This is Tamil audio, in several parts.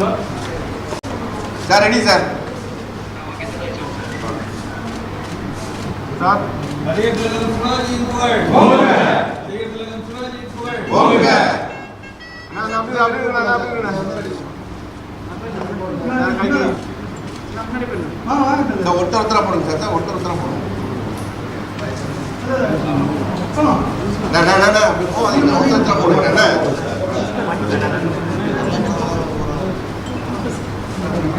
சார் ரெடி சார் சார் நடிகர் திலகம் சிவாஜியின் புகழ் திலகம் நான் நான் சார் ஒருத்தர் ஒருத்தரா போடுங்க சார் ஒருத்தர் ஒருத்தரா போடுங்க. நான் நான் நான் அப்படி போகாதீங்க ஒருத்தர் ஒருத்தரா போடுங்க. என்ன அண்ணா கொஞ்சம் மறைக்காம ஒவ்வொருத்தரா பண்ணீங்கன்னா எல்லாரும் வருவீங்க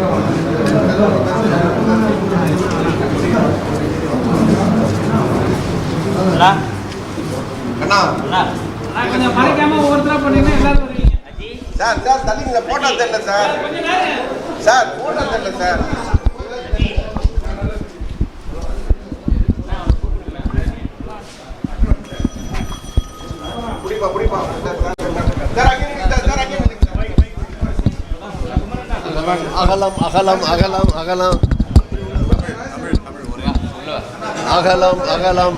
சார் சார் தள்ளிங்க போட்டோ தெரியல சார். சார் போட்டோ தெரியல சார் புடிப்பா புடிப்பா சார் சார் அங்கே நில்லுங்க சார் சார் அங்கே நில்லுங்க சார் அகலம் அகலம் அகலம் அகலம். அகலம் அகலம்.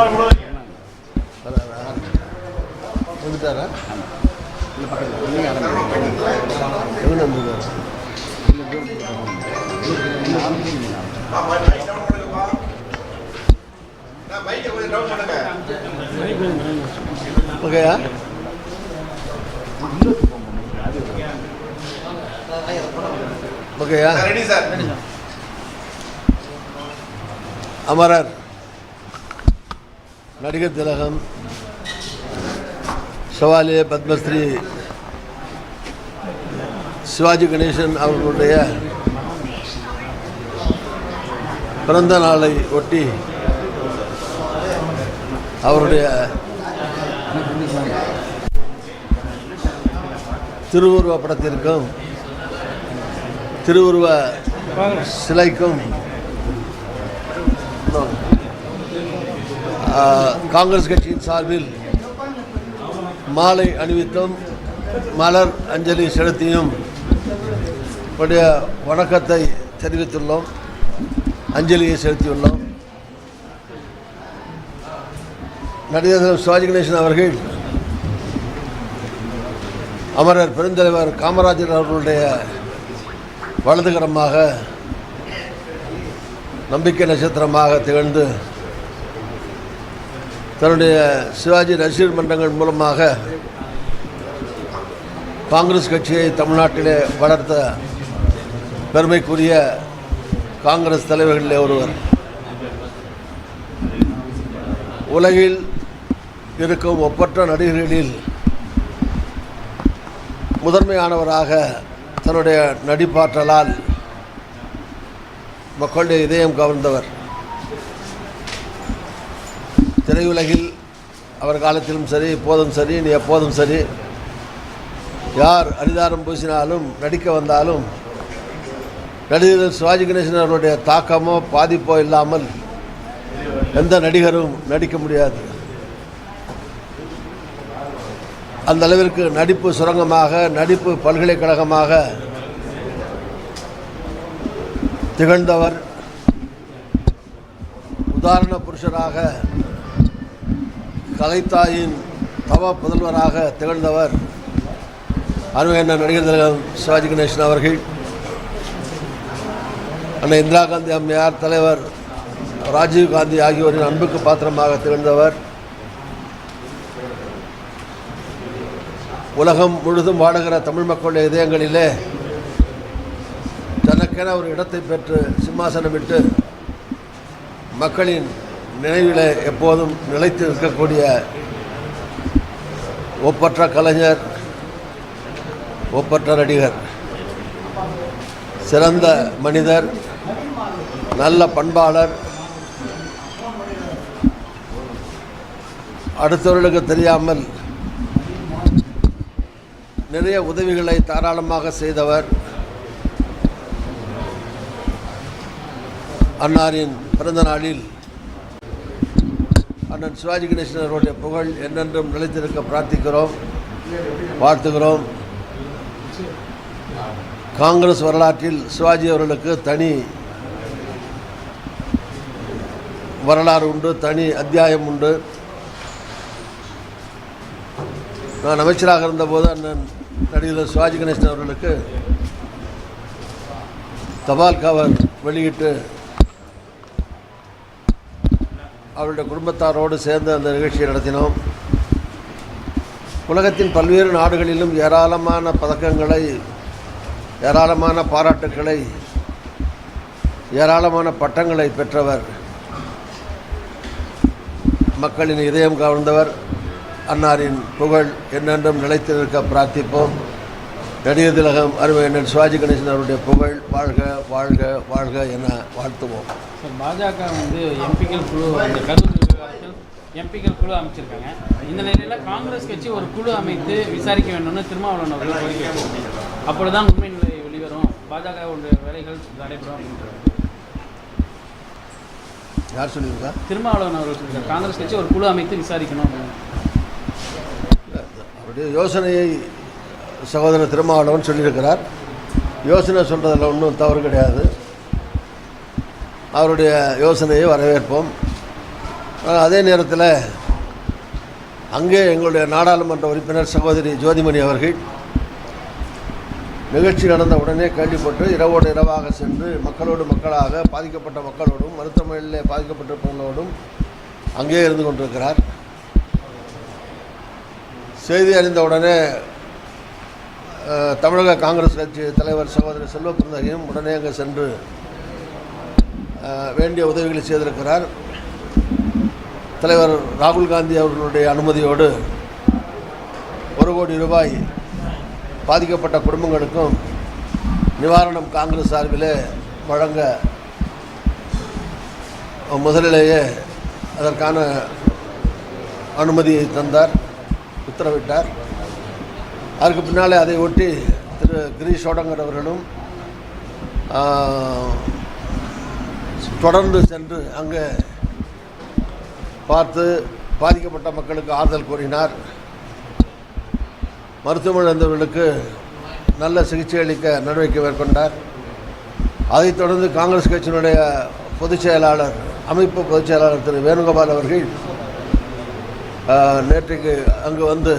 Thank you. ஓகேயா? ஓகேயா? அமரர். நடிகர் திலகம். சவாலிய பத்மஸ்ரீ. சிவாஜி கணேசன் அவர்களுடைய பிறந்த நாளை ஒட்டி அவருடைய திருவுருவ படத்திற்கும் திருவுருவ சிலைக்கும் காங்கிரஸ் கட்சியின் சார்பில் மாலை அணிவித்தும் மலர் அஞ்சலி செலுத்தியும் வணக்கத்தை தெரிவித்துள்ளோம் அஞ்சலியை செலுத்தியுள்ளோம். நடிகர் சிவாஜி கணேசன் அவர்கள் அமரர் பெருந்தலைவர் காமராஜர் அவர்களுடைய வலதுகரமாக நம்பிக்கை நட்சத்திரமாக திகழ்ந்து தன்னுடைய சிவாஜி ரசிகர் மன்றங்கள் மூலமாக காங்கிரஸ் கட்சியை தமிழ்நாட்டிலே வளர்த்த பெருமைக்குரிய காங்கிரஸ் தலைவர்களிலே ஒருவர். உலகில் இருக்கும் ஒப்பற்ற நடிகர்களில் முதன்மையானவராக தன்னுடைய நடிப்பாற்றலால் மக்களுடைய இதயம் கவர்ந்தவர். திரையுலகில் அவர் காலத்திலும் சரி இப்போதும் சரி நீ எப்போதும் சரி. யார் அரிதாரம் பூசினாலும் நடிக்க வந்தாலும் நடிகர் சிவாஜி கணேசன் அவருடைய தாக்கமோ பாதிப்போ இல்லாமல் எந்த நடிகரும் நடிக்க முடியாது. அந்த அளவிற்கு நடிப்பு சுரங்கமாக நடிப்பு பல்கலைக்கழகமாக திகழ்ந்தவர் உதாரண புருஷராக கலைத்தாயின் தவ புதல்வராக திகழ்ந்தவர் அருமையான நடிகர் திலகம் சிவாஜி கணேசன் அவர்கள். அன்னை இந்திரா காந்தி அம்மையார் தலைவர் ராஜீவ் காந்தி ஆகியோரின் அன்புக்கு பாத்திரமாக திகழ்ந்தவர். உலகம் முழுதும் வாழுகிற தமிழ் மக்களுடைய இதயங்களிலே தனக்கென ஒரு இடத்தை பெற்று சிம்மாசனமிட்டு மக்களின் நினைவிலே எப்போதும் நிலைத்து இருக்கக்கூடிய ஒப்பற்ற கலைஞர் ஒப்பற்ற நடிகர் சிறந்த மனிதர் நல்ல பண்பாளர். அடுத்தவர்களுக்கு தெரியாமல் நிறைய உதவிகளை தாராளமாக செய்தவர் அன்னாரின் பிறந்த நாளில் அண்ணன் சிவாஜி கணேசன் அவருடைய புகழ் என்னென்றும் நிலைத்திருக்க பிரார்த்திக்கிறோம் வாழ்த்துகிறோம். காங்கிரஸ் வரலாற்றில் சிவாஜி அவர்களுக்கு தனி வரலாறு உண்டு தனி அத்தியாயம் உண்டு. நான் அமைச்சராக இருந்தபோது அண்ணன் நடிகர் சிவாஜி கணேசன் அவர்களுக்கு தபால் கவர் வெளியிட்டு அவருடைய குடும்பத்தாரோடு சேர்ந்து அந்த நிகழ்ச்சியை நடத்தினோம். உலகத்தின் பல்வேறு நாடுகளிலும் ஏராளமான பதக்கங்களை ஏராளமான பாராட்டுக்களை ஏராளமான பட்டங்களை பெற்றவர். மக்களின் இதயம் கவர்ந்தவர். அன்னாரின் புகழ் என்னென்றும் நிலைத்திருக்க பிரார்த்திப்போம். நடிகர் திலகம் அருமை அண்ணன் சிவாஜி கணேசன் அவருடைய புகழ் வாழ்க வாழ்க வாழ்க என வாழ்த்துவோம். சார் பாஜக வந்து எம்பிக்கள் குழு இந்த கரூர் எம்பிக்கள் குழு அமைச்சிருக்காங்க. இந்த நிலையில் காங்கிரஸ் கட்சி ஒரு குழு அமைத்து விசாரிக்க வேண்டும்னு திருமாவளவன் அவர்கள் கோரிக்கை அப்பொழுதுதான் உண்மை நிலை வெளிவரும். பாஜகவுடைய வேலைகள் நடைபெறும் அப்படின்றார். யார் சொல்லியிருக்கா? திருமாவளவன் அவர்கள் சொல்லியிருக்காரு காங்கிரஸ் கட்சி ஒரு குழு அமைத்து விசாரிக்கணும் அப்படின்னு. இது யோசனையை சகோதரர் திருமாவளவன் சொல்லியிருக்கிறார். யோசனை சொல்கிறதில் ஒன்றும் தவறு கிடையாது. அவருடைய யோசனையை வரவேற்போம். அதே நேரத்தில் அங்கே எங்களுடைய நாடாளுமன்ற உறுப்பினர் சகோதரி ஜோதிமணி அவர்கள் நிகழ்ச்சி நடந்த உடனே கேள்விப்பட்டு இரவோடு இரவாக சென்று மக்களோடு மக்களாக பாதிக்கப்பட்ட மக்களோடும் மருத்துவமனையில் பாதிக்கப்பட்டிருப்பவர்களோடும் அங்கே இருந்து கொண்டிருக்கிறார். செய்தி அறிந்த உடனே தமிழக காங்கிரஸ் கட்சி தலைவர் சகோதரர் செல்வ பிறந்தகையும் உடனே அங்கே சென்று வேண்டிய உதவிகளை செய்திருக்கிறார். தலைவர் ராகுல் காந்தி அவர்களுடைய அனுமதியோடு ஒரு கோடி ரூபாய் பாதிக்கப்பட்ட குடும்பங்களுக்கும் நிவாரணம் காங்கிரஸ் சார்பிலே வழங்க முதலிலேயே அதற்கான அனுமதியை தந்தார். உத்தரவிட்டார். அதற்கு பின்னாலே அதை ஒட்டி திரு கிரீஷ் சோடங்கர் அவர்களும் தொடர்ந்து சென்று அங்கே பார்த்து பாதிக்கப்பட்ட மக்களுக்கு ஆறுதல் கூறினார். மருத்துவமனை இருந்தவர்களுக்கு நல்ல சிகிச்சை அளிக்க நடவடிக்கை மேற்கொண்டார். அதைத் தொடர்ந்து காங்கிரஸ் கட்சியினுடைய பொதுச் செயலாளர் அமைப்பு பொதுச் செயலாளர் திரு வேணுகோபால் அவர்கள் நேற்றைக்கு அங்கு வந்து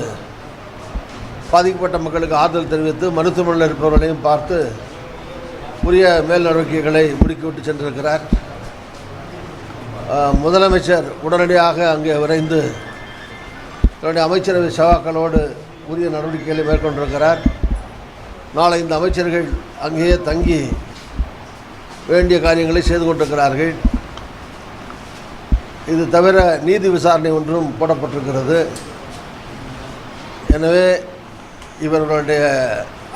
பாதிக்கப்பட்ட மக்களுக்கு ஆறுதல் தெரிவித்து மருத்துவமனையில் இருப்பவர்களையும் பார்த்து உரிய மேல் நடவடிக்கைகளை முடுக்கிவிட்டு சென்றிருக்கிறார் முதலமைச்சர் உடனடியாக அங்கே விரைந்து தன்னுடைய அமைச்சரவை சவாக்களோடு உரிய நடவடிக்கைகளை மேற்கொண்டிருக்கிறார். நாளை இந்த அமைச்சர்கள் அங்கேயே தங்கி வேண்டிய காரியங்களை செய்து கொண்டிருக்கிறார்கள். இது தவிர நீதி விசாரணை ஒன்றும் போடப்பட்டிருக்கிறது. எனவே இவர்களுடைய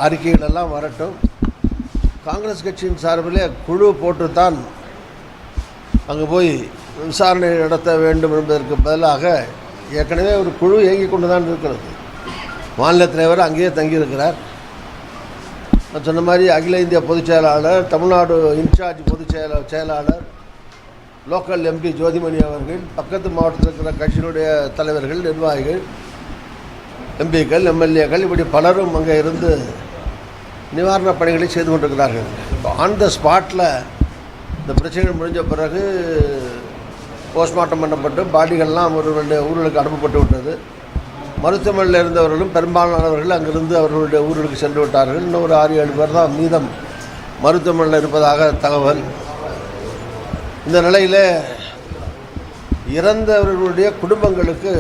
அறிக்கைகள் எல்லாம் வரட்டும். காங்கிரஸ் கட்சியின் சார்பிலே குழு போட்டுத்தான் அங்கே போய் விசாரணை நடத்த வேண்டும் என்பதற்கு பதிலாக ஏற்கனவே ஒரு குழு இயங்கிக் கொண்டு தான் இருக்கிறது. மாநில தலைவர் அங்கேயே தங்கியிருக்கிறார். நான் சொன்ன மாதிரி அகில இந்திய பொதுச் செயலாளர் தமிழ்நாடு இன்சார்ஜ் பொதுச் செயல செயலாளர் லோக்கல் எம்பி ஜோதிமணி அவர்கள் பக்கத்து மாவட்டத்தில் இருக்கிற கட்சியினுடைய தலைவர்கள் நிர்வாகிகள் எம்பிக்கள் எம்எல்ஏக்கள் இப்படி பலரும் அங்கே இருந்து நிவாரணப் பணிகளை செய்து கொண்டிருக்கிறார்கள். ஆன் த ஸ்பாட்டில் இந்த பிரச்சனைகள் முடிஞ்ச பிறகு போஸ்ட்மார்ட்டம் பண்ணப்பட்டு பாடிகள்லாம் அவர்களுடைய ஊர்களுக்கு அனுப்பப்பட்டு விட்டது. மருத்துவமனையில் இருந்தவர்களும் பெரும்பாலானவர்கள் அங்கிருந்து அவர்களுடைய ஊர்களுக்கு சென்று விட்டார்கள். இன்னும் ஒரு ஆறு ஏழு பேர் தான் மீதம் மருத்துவமனையில் இருப்பதாக தகவல். இந்த நிலையில் இறந்தவர்களுடைய குடும்பங்களுக்கு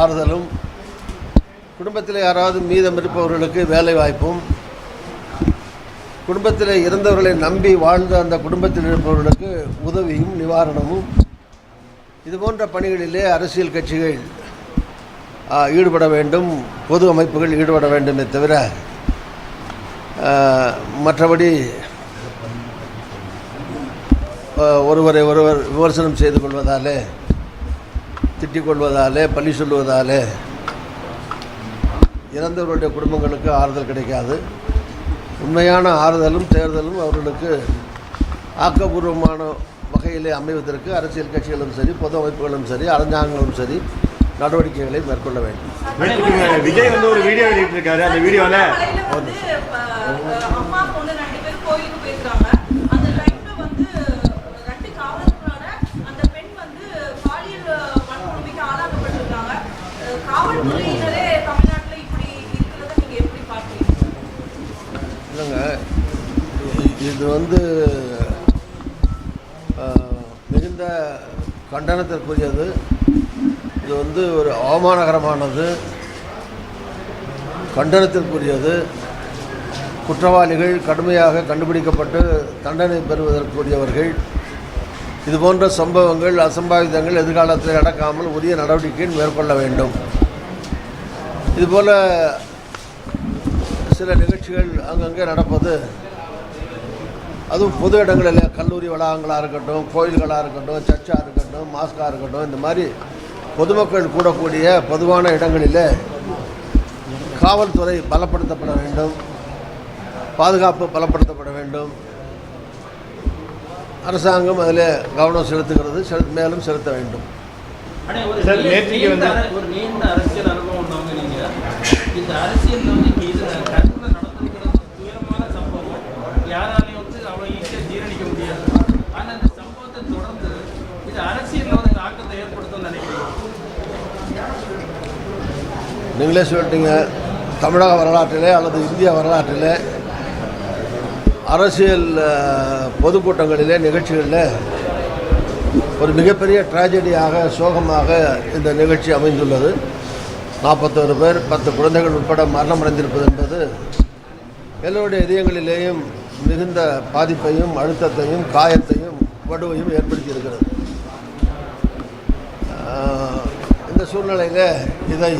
ஆறுதலும் குடும்பத்தில் யாராவது மீதம் இருப்பவர்களுக்கு வேலை வாய்ப்பும் குடும்பத்தில் இறந்தவர்களை நம்பி வாழ்ந்த அந்த குடும்பத்தில் இருப்பவர்களுக்கு உதவியும் நிவாரணமும். இது போன்ற பணிகளிலே அரசியல் கட்சிகள் ஈடுபட வேண்டும் பொது அமைப்புகள் ஈடுபட வேண்டுமே தவிர மற்றபடி ஒருவரை ஒருவர் விமர்சனம் செய்து கொள்வதாலே திட்டிக் கொள்வதாலே பழி சொல்வதாலே இறந்தவர்களுடைய குடும்பங்களுக்கு ஆறுதல் கிடைக்காது. உண்மையான ஆறுதலும் தேர்தலும் அவர்களுக்கு ஆக்கப்பூர்வமான வகையிலே அமைவதற்கு அரசியல் கட்சிகளும் சரி பொது அமைப்புகளும் சரி அரசாங்கங்களும் சரி நடவடிக்கைகளை மேற்கொள்ள வேண்டும். விஜய் வந்து ஒரு வீடியோ வெளியிட்டிருக்காரு. அந்த வீடியோவில் காலையில வந்து அஹ், அம்மா பொண்ணு ரெண்டு பேரும் கோயிலுக்கு போயிருக்காங்க அந்த டைம்ல வந்து ரெண்டு காவலர்களால அந்த பெண் வந்து பாலியல் வன்கொடுமைக்கு ஆளாக்கப்பட்டிருக்காங்க அஹ், காவல்துறையினரே தமிழ்நாட்டுல இப்படி இருக்கிறத நீங்க எப்படி பார்க்குறீங்க இல்லைங்க இ- இது வந்து மிகுந்த கண்டனத்திற்குரியது. இது வந்து ஒரு அவமானகரமானது கண்டனத்திற்குரியது. குற்றவாளிகள் கடுமையாக கண்டுபிடிக்கப்பட்டு தண்டனை பெறுவதற்குரியவர்கள். இது போன்ற சம்பவங்கள் அசம்பாவிதங்கள் எதிர்காலத்தில் நடக்காமல் உரிய நடவடிக்கை மேற்கொள்ள வேண்டும். இதுபோல் சில நிகழ்ச்சிகள் அங்கங்கே நடப்பது அதுவும் பொது இடங்களில் கல்லூரி வளாகங்களாக இருக்கட்டும் கோயில்களாக இருக்கட்டும் சர்ச்சாக இருக்கட்டும் மாஸ்காக இருக்கட்டும் இந்த மாதிரி பொதுமக்கள் கூடக்கூடிய பொதுவான இடங்களில் காவல்துறை பலப்படுத்தப்பட வேண்டும் பாதுகாப்பு பலப்படுத்தப்பட வேண்டும். அரசாங்கம் அதில் கவனம் செலுத்துகிறது செலுத்த மேலும் செலுத்த வேண்டும். அண்ணே, ஒரு சார், நீண்ட- அரசியல் அனுபவம் இந்த அரசியல் வந்து இங்க இது கருத்துல நடந்திருக்கிற துயரமான சம்பவம் யாராலையும் வந்து அவ்வளவு ஈஸியா ஜீரணிக்க முடியாது ஆனா இந்த சம்பவத்தை தொடர்ந்து இது அரசியல்ல ஒரு தாக்கத்தை ஏற்படுத்தும் நினைக்கிறேன் நீங்களே சொல்லிட்டீங்க. தமிழக வரலாற்றிலே அல்லது இந்திய வரலாற்றிலே அரசியல் பொதுக்கூட்டங்களிலே நிகழ்ச்சிகளில் ஒரு மிகப்பெரிய ட்ராஜடியாக சோகமாக இந்த நிகழ்ச்சி அமைந்துள்ளது. நாற்பத்தோரு பேர் பத்து குழந்தைகள் உட்பட மரணமடைந்திருப்பது என்பது எல்லோருடைய இதயங்களிலேயும் மிகுந்த பாதிப்பையும் அழுத்தத்தையும் காயத்தையும் வடுவையும் ஏற்படுத்தியிருக்கிறது. இந்த சூழ்நிலையில் இதை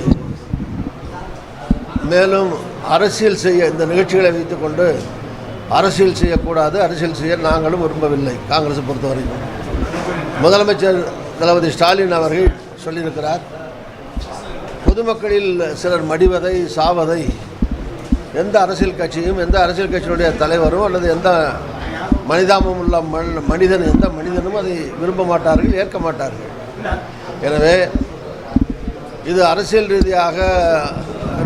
மேலும் அரசியல் செய்ய இந்த நிகழ்ச்சிகளை வைத்துக்கொண்டு அரசியல் செய்யக்கூடாது அரசியல் செய்ய நாங்களும் விரும்பவில்லை காங்கிரஸை பொறுத்தவரைக்கும். முதலமைச்சர் தளபதி ஸ்டாலின் அவர்கள் சொல்லியிருக்கிறார் பொதுமக்களில் சிலர் மடிவதை சாவதை எந்த அரசியல் கட்சியும் எந்த அரசியல் கட்சியினுடைய தலைவரும் அல்லது எந்த மனிதாபம் உள்ள மனிதன் எந்த மனிதனும் அதை விரும்ப மாட்டார்கள் ஏற்க மாட்டார்கள். எனவே இது அரசியல் ரீதியாக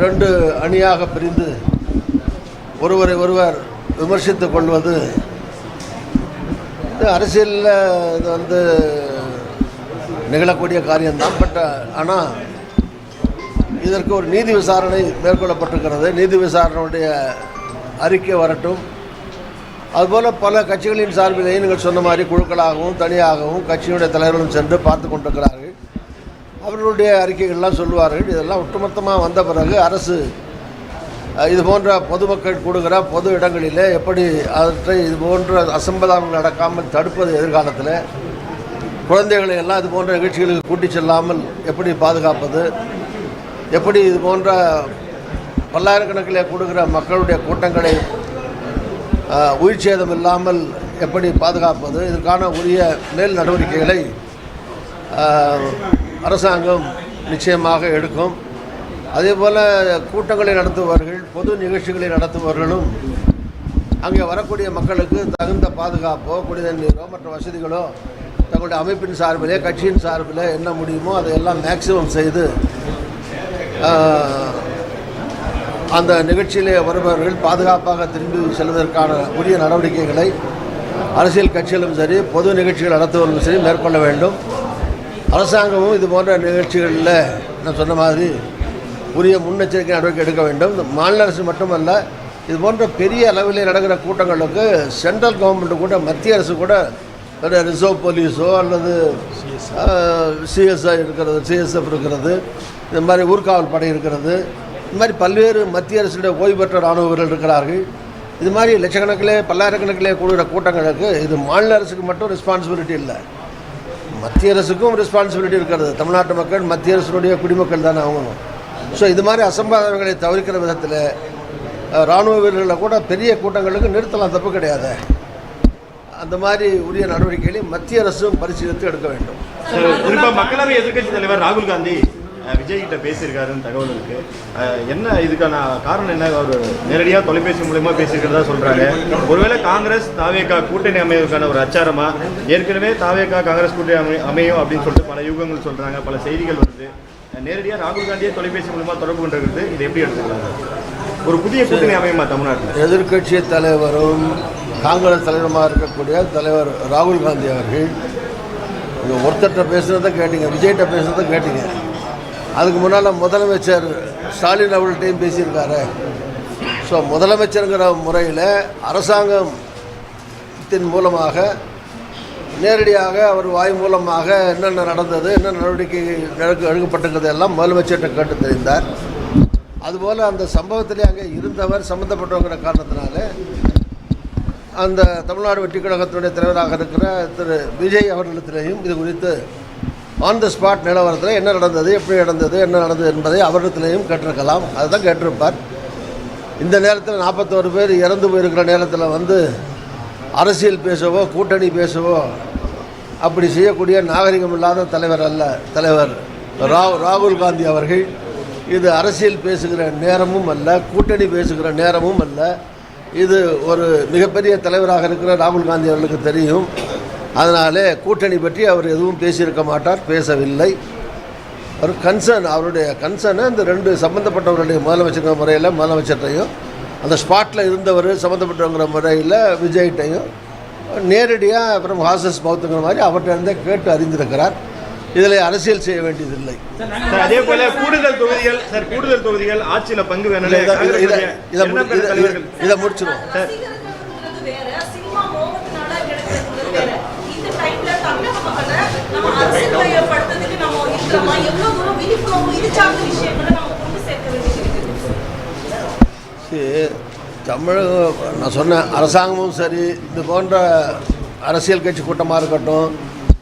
ரெண்டு அணியாக பிரிந்து ஒருவரை ஒருவர் விமர்சித்து கொள்வது. இது அரசியலில் இது வந்து நிகழக்கூடிய காரியம்தான் பட் ஆனால் இதற்கு ஒரு நீதி விசாரணை மேற்கொள்ளப்பட்டிருக்கிறது. நீதி விசாரணையுடைய அறிக்கை வரட்டும். அதுபோல் பல கட்சிகளின் சார்பிலேயே நீங்கள் சொன்ன மாதிரி குழுக்களாகவும் தனியாகவும் கட்சியினுடைய தலைவர்களும் சென்று பார்த்து கொண்டிருக்கிறார்கள். அவர்களுடைய அறிக்கைகள்லாம் சொல்லுவார்கள். இதெல்லாம் ஒட்டுமொத்தமாக வந்த பிறகு அரசு இது போன்ற பொதுமக்கள் கொடுக்குற பொது இடங்களிலே எப்படி அவற்றை இது போன்ற அசம்பதானங்கள் நடக்காமல் தடுப்பது எதிர்காலத்தில் குழந்தைகளை எல்லாம் இது போன்ற நிகழ்ச்சிகளுக்கு கூட்டிச் செல்லாமல் எப்படி பாதுகாப்பது எப்படி இது போன்ற பல்லாயிரக்கணக்கில் கொடுக்குற மக்களுடைய கூட்டங்களை உயிர் சேதம் இல்லாமல் எப்படி பாதுகாப்பது இதற்கான உரிய மேல் நடவடிக்கைகளை அரசாங்கம் நிச்சயமாக எடுக்கும். அதே போல் கூட்டங்களை நடத்துபவர்கள் பொது நிகழ்ச்சிகளை நடத்துபவர்களும் அங்கே வரக்கூடிய மக்களுக்கு தகுந்த பாதுகாப்போ குடிநீர் நீரோ மற்ற வசதிகளோ தங்களுடைய அமைப்பின் சார்பிலே கட்சியின் சார்பில் என்ன முடியுமோ அதையெல்லாம் மேக்சிமம் செய்து அந்த நிகழ்ச்சியிலே வருபவர்கள் பாதுகாப்பாக திரும்பி செல்வதற்கான உரிய நடவடிக்கைகளை அரசியல் கட்சிகளும் சரி பொது நிகழ்ச்சிகள் நடத்துவர்களும் சரி மேற்கொள்ள வேண்டும். அரசாங்கமும் இது போன்ற நிகழ்ச்சிகளில் நான் சொன்ன மாதிரி உரிய முன்னெச்சரிக்கை நடவடிக்கை எடுக்க வேண்டும். இந்த மாநில அரசு மட்டுமல்ல இது போன்ற பெரிய அளவில் நடக்கிற கூட்டங்களுக்கு சென்ட்ரல் கவர்மெண்ட்டு கூட மத்திய அரசு கூட ரிசர்வ் போலீஸோ அல்லது சிஎஸ்ஐ இருக்கிறது சிஎஸ்எஃப் இருக்கிறது இந்த மாதிரி ஊர்காவல் படை இருக்கிறது இந்த மாதிரி பல்வேறு மத்திய அரசுடைய ஓய்வு பெற்ற இராணுவ வீரர்கள் இருக்கிறார்கள். இது மாதிரி லட்சக்கணக்கிலே பல்லாயிரக்கணக்கிலே கூடுகிற கூட்டங்களுக்கு இது மாநில அரசுக்கு மட்டும் ரெஸ்பான்சிபிலிட்டி இல்லை. மத்திய அரசுக்கும் ரெஸ்பான்சிபிலிட்டி இருக்கிறது. தமிழ்நாட்டு மக்கள் மத்திய அரசுடைய குடிமக்கள் தானே அவங்களும் ஸோ இது மாதிரி அசம்பாதங்களை தவிர்க்கிற விதத்தில் இராணுவ ராணுவ வீரர்களை கூட பெரிய கூட்டங்களுக்கு நிறுத்தலாம். தப்பு கிடையாது. அந்த மாதிரி உரிய நடவடிக்கைகளை மத்திய அரசும் பரிசீலித்து எடுக்க வேண்டும். குறிப்பாக மக்களவை எதிர்க்கட்சி தலைவர் ராகுல் காந்தி விஜய் கிட்ட பேசியிருக்காருன்னு தகவல் இருக்கு. என்ன இதுக்கான காரணம் என்ன? அவர் நேரடியாக தொலைபேசி மூலயமா பேசியிருக்கிறதா சொல்றாங்க ஒருவேளை காங்கிரஸ் தாவேகா கூட்டணி அமைவதற்கான ஒரு அச்சாரமா? ஏற்கனவே தாவேகா காங்கிரஸ் கூட்டணி அமை அமையும் அப்படின்னு சொல்லிட்டு பல யூகங்கள் சொல்றாங்க பல செய்திகள் வருது. நேரடியாக ராகுல் காந்தியே தொலைபேசி மூலமா தொடர்பு கொண்டிருக்கிறது. இது எப்படி எடுத்துக்கலாம் ஒரு புதிய கூட்டணி அமையுமா தமிழ்நாட்டில்? எதிர்க்கட்சி தலைவரும் காங்கிரஸ் தலைவருமாக இருக்கக்கூடிய தலைவர் ராகுல் காந்தி அவர்கள் ஒருத்தர்கிட்ட பேசுகிறத கேட்டீங்க விஜய்கிட்ட பேசுகிறத கேட்டீங்க. அதுக்கு முன்னால் முதலமைச்சர் ஸ்டாலின் அவர்கள்ட்டையும் பேசியிருக்காரு. ஸோ முதலமைச்சருங்கிற முறையில் அரசாங்கத்தின் மூலமாக நேரடியாக அவர் வாய் மூலமாக என்னென்ன நடந்தது என்ன நடவடிக்கை எடுக்க எல்லாம் முதலமைச்சர்கிட்ட கேட்டு தெரிந்தார். அதுபோல் அந்த சம்பவத்திலே அங்கே இருந்தவர் சம்மந்தப்பட்டவங்கிற காரணத்தினால அந்த தமிழ்நாடு வெற்றி கழகத்தினுடைய தலைவராக இருக்கிற திரு விஜய் அவர்களிடத்திலேயும் இது குறித்து ஆன் த ஸ்பாட் நிலவரத்தில் என்ன நடந்தது எப்படி நடந்தது என்ன நடந்தது என்பதை அவரிடத்திலேயும் கேட்டிருக்கலாம். அதுதான் கேட்டிருப்பார். இந்த நேரத்தில் நாற்பத்தோரு பேர் இறந்து போயிருக்கிற நேரத்தில் வந்து அரசியல் பேசவோ கூட்டணி பேசவோ அப்படி செய்யக்கூடிய நாகரிகம் இல்லாத தலைவர் அல்ல தலைவர் ரா ராகுல் காந்தி அவர்கள். இது அரசியல் பேசுகிற நேரமும் அல்ல கூட்டணி பேசுகிற நேரமும் அல்ல. இது ஒரு மிகப்பெரிய தலைவராக இருக்கிற ராகுல் காந்தி அவர்களுக்கு தெரியும். அதனாலே கூட்டணி பற்றி அவர் எதுவும் பேசியிருக்க மாட்டார் பேசவில்லை. ஒரு கன்சர்ன் அவருடைய கன்சர்னை இந்த ரெண்டு சம்மந்தப்பட்டவர்களுடைய முதலமைச்சர் முறையில் முதலமைச்சர்கிட்டையும் அந்த ஸ்பாட்டில் இருந்தவர் சம்மந்தப்பட்டவங்கிற முறையில் விஜய்கிட்டையும் நேரடியாக அப்புறம் ஹாசஸ் மவுத்துங்கிற மாதிரி அவர்கிட்ட இருந்தே கேட்டு அறிந்திருக்கிறார். இதில் அரசியல் செய்ய வேண்டியதில்லை. அதே போல கூடுதல் தொகுதிகள் சார் கூடுதல் தொகுதிகள் ஆட்சியில பங்கு வேணும்னு இதை- இதை- இதை- காங்கிரஸுடைய இதை முடி- எண்ணப்பெற்ற இதை- தலைவர்கள் இதை முடிச்சிருவோம் ரசிகர்கள்ங்கிறது வேற, சினிமா மோகத்தினால கிடைக்கிறது வேற. இந்த டைம்ல தமிழக மக்களை நம்ம அரசியல்மயப்படுத்துறதுக்கு நம்ம இருக்கிறோமா? தூரம் விழிப்புணர்வு இது சார்ந்த விஷயங்களை நம்ம கொண்டு சேர்க்க சரி, தமிழக நான் சொன்னேன் அரசாங்கமும் சரி இது போன்ற அரசியல் கட்சி கூட்டமாக இருக்கட்டும்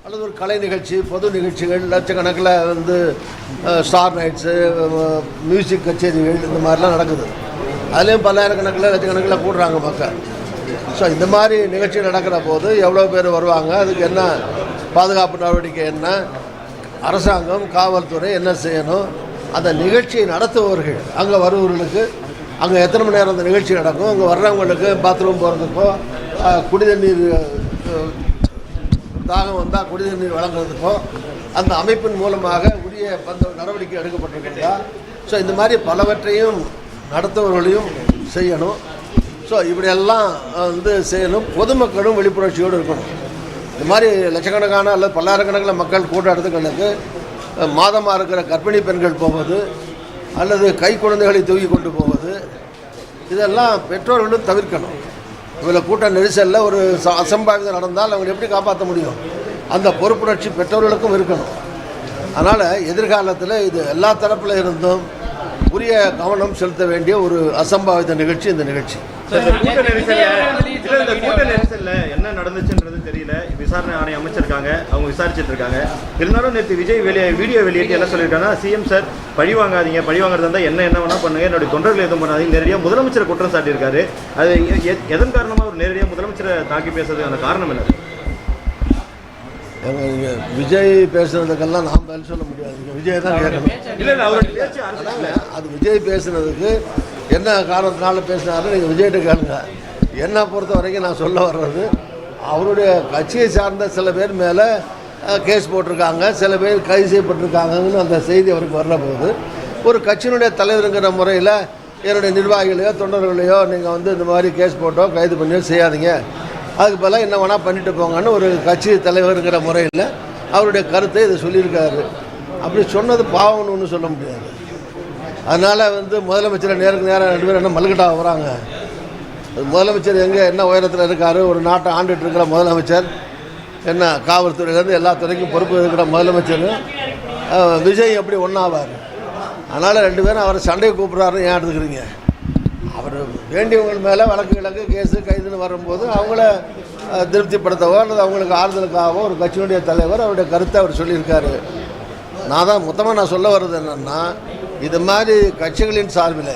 அல்லது ஒரு கலை நிகழ்ச்சி பொது நிகழ்ச்சிகள் லட்சக்கணக்கில் வந்து ஸ்டார் நைட்ஸு மியூசிக் கச்சேரிகள் இந்த மாதிரிலாம் நடக்குது. அதுலேயும் பல்லாயிரக்கணக்கில் லட்சக்கணக்கில் கூடுறாங்க மக்கள். ஸோ இந்த மாதிரி நிகழ்ச்சி நடக்கிற போது எவ்வளோ பேர் வருவாங்க? அதுக்கு என்ன பாதுகாப்பு நடவடிக்கை என்ன? அரசாங்கம் காவல்துறை என்ன செய்யணும்? அந்த நிகழ்ச்சியை நடத்துபவர்கள் அங்கே வருபவர்களுக்கு அங்கே எத்தனை மணி நேரம் அந்த நிகழ்ச்சி நடக்கும்? அங்கே வர்றவங்களுக்கு பாத்ரூம் போகிறதுக்கோ குடிதண்ணீர் தாகம் வந்தால் குடி தண்ணீர் வழங்குறதுக்கோ அந்த அமைப்பின் மூலமாக உரிய பந்த நடவடிக்கை எடுக்கப்பட்டிருக்கிறதா ஸோ இந்த மாதிரி பலவற்றையும் நடத்துபவர்களையும் செய்யணும். ஸோ இப்படியெல்லாம் வந்து செய்யணும். பொதுமக்களும் விழிப்புணர்ச்சியோடு இருக்கணும். இந்த மாதிரி லட்சக்கணக்கான அல்லது பல்லாயிரக்கணக்கில் மக்கள் கூட்ட மாதமாக இருக்கிற கர்ப்பிணி பெண்கள் போவது அல்லது கை குழந்தைகளை தூக்கி கொண்டு போவது இதெல்லாம் பெற்றோர்களும் தவிர்க்கணும். இவ்வளோ கூட்ட நெரிசலில் ஒரு ச- அசம்பாவிதம் நடந்தால் அவங்க எப்படி காப்பாற்ற முடியும்? அந்த பொறுப்புணர்ச்சி பெற்றோர்களுக்கும் இருக்கணும். அதனால் எதிர்காலத்தில் இது எல்லா தரப்பில் இருந்தும் உரிய கவனம் செலுத்த வேண்டிய ஒரு அசம்பாவித நிகழ்ச்சி இந்த நிகழ்ச்சி. கூட்ட நெரிசல்ல இல்ல, இந்த கூட்ட நெரிசல்ல என்ன நடந்துச்சுன்றது தெரியல. விசாரணை ஆணையம் அமைச்சிருக்காங்க அவங்க விசாரிச்சுட்டு இருக்காங்க. இருந்தாலும் நேற்று விஜய் வெளியே வீடியோ வெளியிட்டு என்ன சொல்லியிருக்காங்கன்னா சிஎம் சார் பழி வாங்காதீங்க பழி வாங்குறதா இருந்தா என்ன என்ன வேணா பண்ணுங்க என்னுடைய தொண்டர்கள் எதுவும் பண்ணாதீங்க. நேரடியாக முதலமைச்சரை குற்றம் சாட்டியிருக்காரு. அது எதன் காரணமா அவர் நேரடியாக முதலமைச்சரை தாக்கி பேசுறதுக்கான காரணம் என்ன விஜய் பேசுனதுக்கெல்லாம் நாம் பதில் சொல்ல முடியாது. விஜய் தான் கேட்கணும். அது விஜய் பேசுனதுக்கு என்ன காரணத்தினால பேசினாரு நீங்கள் விஜய்கிட்ட கேளுங்க. என்னை பொறுத்த வரைக்கும் நான் சொல்ல வர்றது அவருடைய கட்சியை சார்ந்த சில பேர் மேலே கேஸ் போட்டிருக்காங்க சில பேர் கைது செய்யப்பட்டிருக்காங்கன்னு அந்த செய்தி அவருக்கு வர்ற போது ஒரு கட்சியினுடைய தலைவருங்கிற முறையில் என்னுடைய நிர்வாகிகளையோ தொண்டர்களையோ நீங்கள் வந்து இந்த மாதிரி கேஸ் போட்டோ கைது பண்ணியோ செய்யாதீங்க. அதுக்கு பதிலாக என்ன வேணால் பண்ணிட்டு போங்கன்னு ஒரு கட்சி தலைவருங்கிற முறையில் அவருடைய கருத்தை இதை சொல்லியிருக்காரு. அப்படி சொன்னது பாவம்னு சொல்ல முடியாது. அதனால் வந்து முதலமைச்சர் நேருக்கு நேரம் ரெண்டு பேரும் என்ன மல்கட்டா வராங்க. முதலமைச்சர் எங்கே என்ன உயரத்தில் இருக்கார் ஒரு நாட்டை ஆண்டுட்டு இருக்கிற முதலமைச்சர் என்ன காவல்துறையிலேருந்து எல்லா துறைக்கும் பொறுப்பு இருக்கிற முதலமைச்சர் விஜய் எப்படி ஒன்றாவார் அதனால் ரெண்டு பேரும் அவரை சண்டையை கூப்பிட்றாருன்னு ஏன் எடுத்துக்கிறீங்க? அவர் வேண்டியவங்க மேலே வழக்கு விலக்கு கேஸு கைதுன்னு வரும்போது அவங்கள திருப்திப்படுத்தவோ அல்லது அவங்களுக்கு ஆறுதலுக்காகவோ ஒரு கட்சியினுடைய தலைவர் அவருடைய கருத்தை அவர் சொல்லியிருக்காரு. நான் தான் மொத்தமாக நான் சொல்ல வர்றது என்னென்னா இது மாதிரி கட்சிகளின் சார்பில்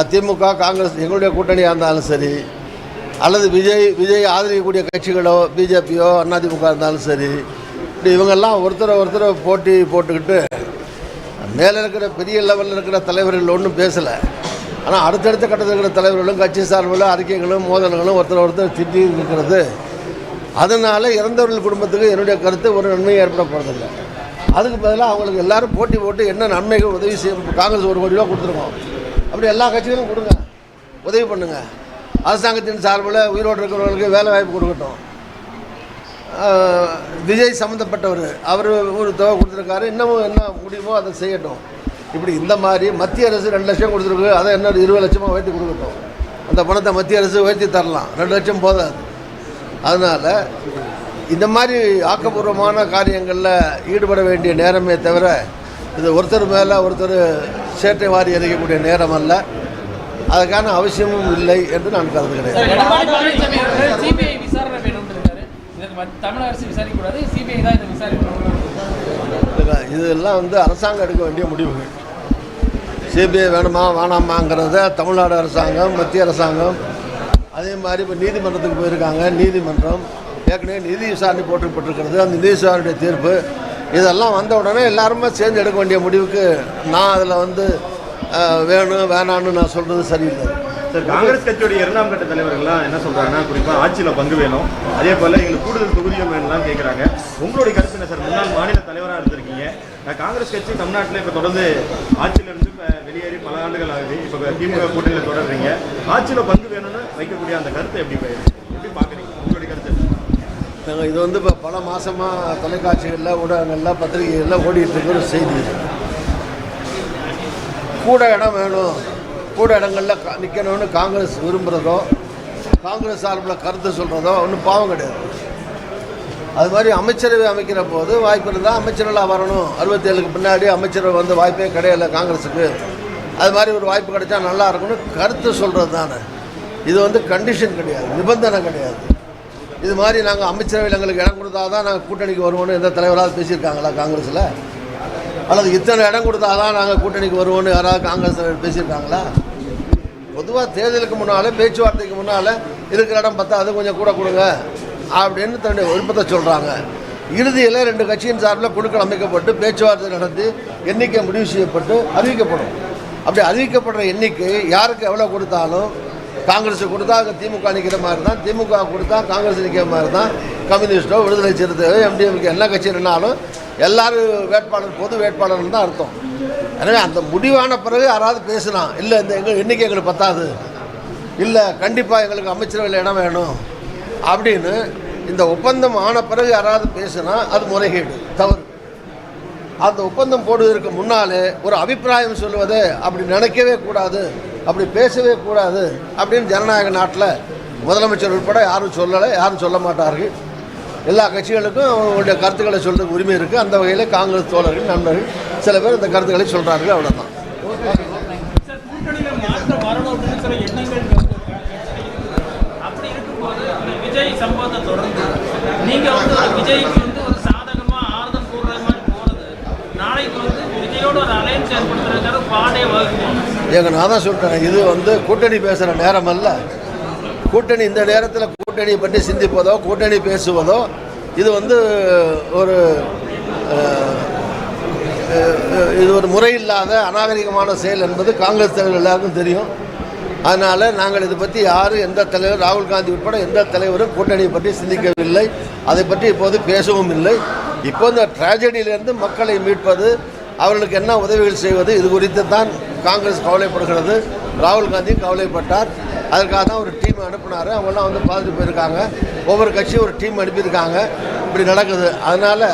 அதிமுக காங்கிரஸ் எங்களுடைய கூட்டணியாக இருந்தாலும் சரி அல்லது விஜய் விஜய் ஆதரிக்கக்கூடிய கட்சிகளோ பிஜேபியோ அதிமுக இருந்தாலும் சரி இப்படி இவங்கெல்லாம் ஒருத்தரை ஒருத்தரை போட்டி போட்டுக்கிட்டு மேலே இருக்கிற பெரிய லெவலில் இருக்கிற தலைவர்கள் ஒன்றும் பேசலை. ஆனால் அடுத்தடுத்த கட்டத்தில் இருக்கிற தலைவர்களும் கட்சி சார்பிலும் அறிக்கைகளும் மோதல்களும் ஒருத்தர் ஒருத்தர் திட்டி இருக்கிறது. அதனால் இறந்தவர்கள் குடும்பத்துக்கு என்னுடைய கருத்து ஒரு நன்மை ஏற்பட போகிறதில்லை அதுக்கு பதிலாக அவங்களுக்கு எல்லாரும் போட்டி போட்டு என்ன நன்மைகள் உதவி செய்ய காங்கிரஸ் ஒரு கோடி ரூபா கொடுத்துருக்கோம். அப்படி எல்லா கட்சிகளும் கொடுங்க. உதவி பண்ணுங்க. அரசாங்கத்தின் சார்பில் உயிரோடு இருக்கிறவர்களுக்கு வேலை வாய்ப்பு கொடுக்கட்டும். விஜய் சம்மந்தப்பட்டவர் அவர் ஒரு தொகை கொடுத்துருக்காரு. இன்னமும் என்ன முடியுமோ அதை செய்யட்டும். இப்படி இந்த மாதிரி மத்திய அரசு ரெண்டு லட்சம் கொடுத்துருக்கு. அதை இன்னொரு இருபது லட்சமாக உயர்த்தி கொடுக்கட்டும். அந்த பணத்தை மத்திய அரசு உயர்த்தி தரலாம். ரெண்டு லட்சம் போதாது. அதனால் இந்த மாதிரி ஆக்கப்பூர்வமான காரியங்களில் ஈடுபட வேண்டிய நேரமே தவிர இது ஒருத்தர் மேலே ஒருத்தர் சேட்டை வாரி எறியக்கூடிய நேரம் அல்ல. அதுக்கான அவசியமும் இல்லை என்று நான் கருதுகிறேன். இதெல்லாம் வந்து அரசாங்கம் எடுக்க வேண்டிய முடிவுகள். சிபிஐ வேணுமா வேணாமாங்கிறத தமிழ்நாடு அரசாங்கம் மத்திய அரசாங்கம் அதே மாதிரி இப்போ நீதிமன்றத்துக்கு போயிருக்காங்க நீதிமன்றம் ஏற்கனவே நிதி விசாரணை போட்டுப்பட்டிருக்கிறது அந்த நிதி விசாரணையுடைய தீர்ப்பு இதெல்லாம் வந்த உடனே எல்லாருமே சேர்ந்து எடுக்க வேண்டிய முடிவுக்கு நான் அதில் வந்து வேணும் வேணான்னு நான் சொல்கிறது சரியில்லை. சார் காங்கிரஸ் கட்சியோட இரண்டாம் கட்ட தலைவர்கள்லாம் என்ன சொல்கிறாங்கன்னா குறிப்பாக ஆட்சியில் பங்கு வேணும். அதே போல் எங்களுக்கு கூடுதல் தொகுதியும் வேணும்லாம் கேட்குறாங்க உங்களுடைய கருத்து என்ன சார்? முன்னாள் மாநில தலைவராக இருந்திருக்கீங்க. காங்கிரஸ் கட்சி தமிழ்நாட்டில் இப்போ தொடர்ந்து ஆட்சியில் இருந்து இப்போ வெளியேறி பல ஆண்டுகள் ஆகுது. இப்போ திமுக கூட்டணியில் தொடர்றீங்க. ஆட்சியில் பங்கு வேணும்னு வைக்கக்கூடிய அந்த கருத்தை எப்படி போயிருக்கு எப்படி பாக்குறீங்க உங்களுடைய கருத்து என்ன? நாங்கள் இது வந்து இப்போ பல மாதமாக தொலைக்காட்சிகளில் ஊடகங்களில் பத்திரிகைகளில் ஓடிட்டு இருக்கிற செய்தி கூட இடம் வேணும். கூட இடங்களில் க- நிற்கணும்னு காங்கிரஸ் விரும்புகிறதோ காங்கிரஸ் சார்பில் கருத்து சொல்கிறதோ ஒன்றும் பாவம் கிடையாது. அது மாதிரி அமைச்சரவை அமைக்கிற போது வாய்ப்பு இருந்தால் அமைச்சர்களாக வரணும். அறுபத்தேழுக்கு பின்னாடி அமைச்சரவை வந்து வாய்ப்பே கிடையாது காங்கிரஸுக்கு அது மாதிரி ஒரு வாய்ப்பு கிடைச்சா நல்லா இருக்கும்னு கருத்து சொல்கிறது தானே இது வந்து கண்டிஷன் கிடையாது. நிபந்தனை கிடையாது. இது மாதிரி நாங்கள் அமைச்சரவையில் எங்களுக்கு இடம் கொடுத்தா தான் நாங்கள் கூட்டணிக்கு வருவோம்னு எந்த தலைவராக பேசியிருக்காங்களா காங்கிரஸில்? அல்லது இத்தனை இடம் கொடுத்தா தான் நாங்கள் கூட்டணிக்கு வருவோம்னு யாராவது காங்கிரஸ் பேசியிருக்காங்களா? பொதுவாக தேர்தலுக்கு முன்னால் பேச்சுவார்த்தைக்கு முன்னால் இருக்கிற இடம் பார்த்தா அது கொஞ்சம் கூட கொடுங்க அப்படின்னு தன்னுடைய விருப்பத்தை சொல்கிறாங்க இறுதியில் ரெண்டு கட்சியின் சார்பில் குழுக்கள் அமைக்கப்பட்டு பேச்சுவார்த்தை நடத்தி எண்ணிக்கை முடிவு செய்யப்பட்டு அறிவிக்கப்படும். அப்படி அறிவிக்கப்படுற எண்ணிக்கை யாருக்கு எவ்வளோ கொடுத்தாலும் காங்கிரஸை கொடுத்தா அங்கே திமுக நிற்கிற மாதிரி தான் திமுக கொடுத்தா காங்கிரஸ் நிற்கிற மாதிரி தான் கம்யூனிஸ்டோ விடுதலை சிறுத்தையோ எம்டிஎம்கே என்ன கட்சி எல்லாரும் வேட்பாளர் பொது வேட்பாளர்னு தான் அர்த்தம். எனவே அந்த முடிவான பிறகு யாராவது பேசலாம் இல்லை இந்த எங்கள் எண்ணிக்கை எங்களுக்கு பத்தாது. இல்லை கண்டிப்பாக எங்களுக்கு அமைச்சரவையில் இடம் வேணும். அப்படின்னு இந்த ஒப்பந்தம் ஆன பிறகு யாராவது பேசினா அது முறைகேடு தவறு. அந்த ஒப்பந்தம் போடுவதற்கு முன்னாலே ஒரு அபிப்பிராயம் சொல்லுவது அப்படி நினைக்கவே கூடாது. அப்படி பேசவே கூடாது அப்படின்னு ஜனநாயக நாட்டில் முதலமைச்சர் உட்பட யாரும் சொல்லலை யாரும் சொல்ல மாட்டார்கள். எல்லா கட்சிகளுக்கும் அவங்களுடைய கருத்துக்களை சொல்றதுக்கு உரிமை இருக்குது அந்த வகையில் காங்கிரஸ் தோழர்கள் நண்பர்கள் சில பேர் இந்த கருத்துக்களை சொல்கிறார்கள் அவ்வளோதான் அப்படி இருக்கும்போது இந்த விஜய் சம்பவத்தை தொடர்ந்து நீங்க வந்து ஒரு வந்து ஒரு சாதகமா ஆறுதல் கூறுற மாதிரி நாளைக்கு வந்து விஜயோட ஒரு அலையன்ஸ் ஏற்படுத்துறதுக்காக பாடே வகுக்கும் எங்கள் நான் தான் சொல்லிட்டேன் இது வந்து கூட்டணி பேசுகிற நேரம் அல்ல கூட்டணி இந்த நேரத்தில் கூட்டணியை பற்றி சிந்திப்பதோ கூட்டணி பேசுவதோ இது வந்து ஒரு இது ஒரு முறையில்லாத அநாகரிகமான செயல் என்பது காங்கிரஸ் தலைவர் எல்லாருக்கும் தெரியும். அதனால் நாங்கள் இதை பற்றி யாரும் எந்த தலைவர் ராகுல் காந்தி உட்பட எந்த தலைவரும் கூட்டணியை பற்றி சிந்திக்கவில்லை. அதை பற்றி இப்போது பேசவும் இல்லை. இப்போ இந்த ட்ராஜடியிலேருந்து மக்களை மீட்பது அவர்களுக்கு என்ன உதவிகள் செய்வது? இது குறித்து தான் காங்கிரஸ் கவலைப்படுகிறது. ராகுல் காந்தி கவலைப்பட்டார். அதற்காக தான் ஒரு டீம் அனுப்புனார். அவங்களாம் வந்து பார்த்துட்டு போயிருக்காங்க. ஒவ்வொரு கட்சியும் ஒரு டீம் அனுப்பியிருக்காங்க. இப்படி நடக்குது. அதனால்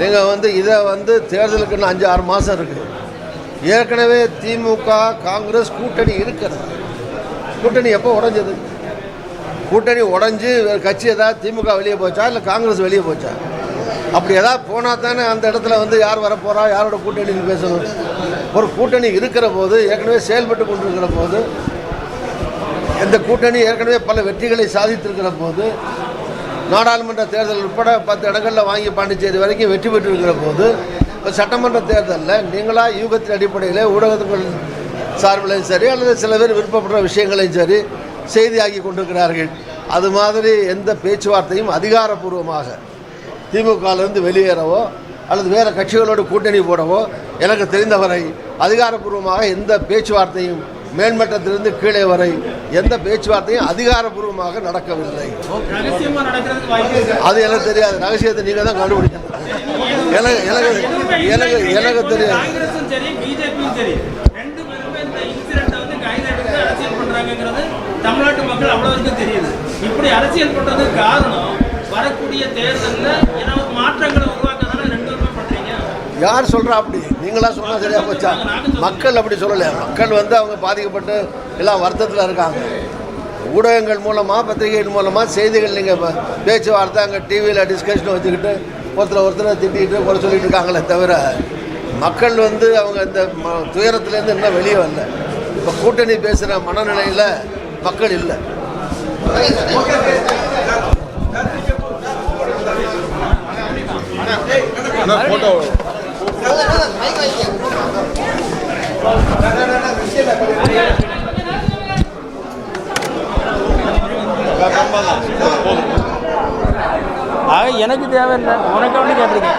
நீங்கள் வந்து இதை வந்து தேர்தலுக்கு இன்னும் அஞ்சு ஆறு மாதம் இருக்குது ஏற்கனவே திமுக காங்கிரஸ் கூட்டணி இருக்கிறது. கூட்டணி எப்போ உடஞ்சது? கூட்டணி உடஞ்சி கட்சி ஏதாவது திமுக வெளியே போச்சா? இல்லை காங்கிரஸ் வெளியே போச்சா? அப்படி ஏதாவது போனால் தானே அந்த இடத்துல வந்து யார் வரப்போகிறா யாரோட கூட்டணின்னு பேசணும். ஒரு கூட்டணி இருக்கிற போது ஏற்கனவே செயல்பட்டு கொண்டிருக்கிற போது இந்த கூட்டணி ஏற்கனவே பல வெற்றிகளை சாதித்திருக்கிற போது நாடாளுமன்ற தேர்தல் உட்பட பத்து இடங்களில் வாங்கி பாண்டிச்சேரி வரைக்கும் வெற்றி பெற்றிருக்கிற போது இப்போ சட்டமன்ற தேர்தலில் நீங்களாக யூகத்தின் அடிப்படையில் ஊடகங்கள் சார்பிலையும் சரி அல்லது சில பேர் விருப்பப்படுற விஷயங்களையும் சரி செய்தியாகி கொண்டிருக்கிறார்கள். அது மாதிரி எந்த பேச்சுவார்த்தையும் அதிகாரப்பூர்வமாக திமுகவிலிருந்து வெளியேறவோ அல்லது வேறு கட்சிகளோடு கூட்டணி போடவோ எனக்கு தெரிந்தவரை அதிகாரப்பூர்வமாக எந்த பேச்சுவார்த்தையும் மேல்மட்டத்திலிருந்து கீழே வரை எந்த பேச்சுவார்த்தையும் அதிகாரப்பூர்வமாக நடக்கவில்லை. அது எனக்கு தெரியாது. ரகசியத்தை நீங்கள் தான் கண்டுபிடிக்கணும். எனக்கு எனக்கு எனக்கு எனக்கு தெரியாது. தமிழ்நாட்டு மக்கள் அவ்வளவு தெரியுது. இப்படி அரசியல் பண்றதுக்கு காரணம் வரக்கூடிய தேர்தலில் யார் சொல்கிறா அப்படி? நீங்களா சொன்னால் சரியா போச்சா? மக்கள் அப்படி சொல்லலை. மக்கள் வந்து அவங்க பாதிக்கப்பட்டு எல்லாம் வருத்தத்தில் இருக்காங்க. ஊடகங்கள் மூலமாக பத்திரிகைகள் மூலமாக செய்திகள் நீங்கள் பேச்சுவார்த்தை அங்கே டிவியில் டிஸ்கஷன் வச்சுக்கிட்டு ஒருத்தர் ஒருத்தரை திட்டிக்கிட்டு குறை சொல்லிட்டு இருக்காங்களே தவிர மக்கள் வந்து அவங்க இந்த ம- துயரத்துலேருந்து இன்னும் வெளியே வரல. இப்போ கூட்டணி பேசுகிற மனநிலையில் மக்கள் இல்லை. ஆனால் ஃபோட்டோ ஆக எனக்கு தேவையில்லை. உனக்கு அவனு கேட்டிருக்கேன்.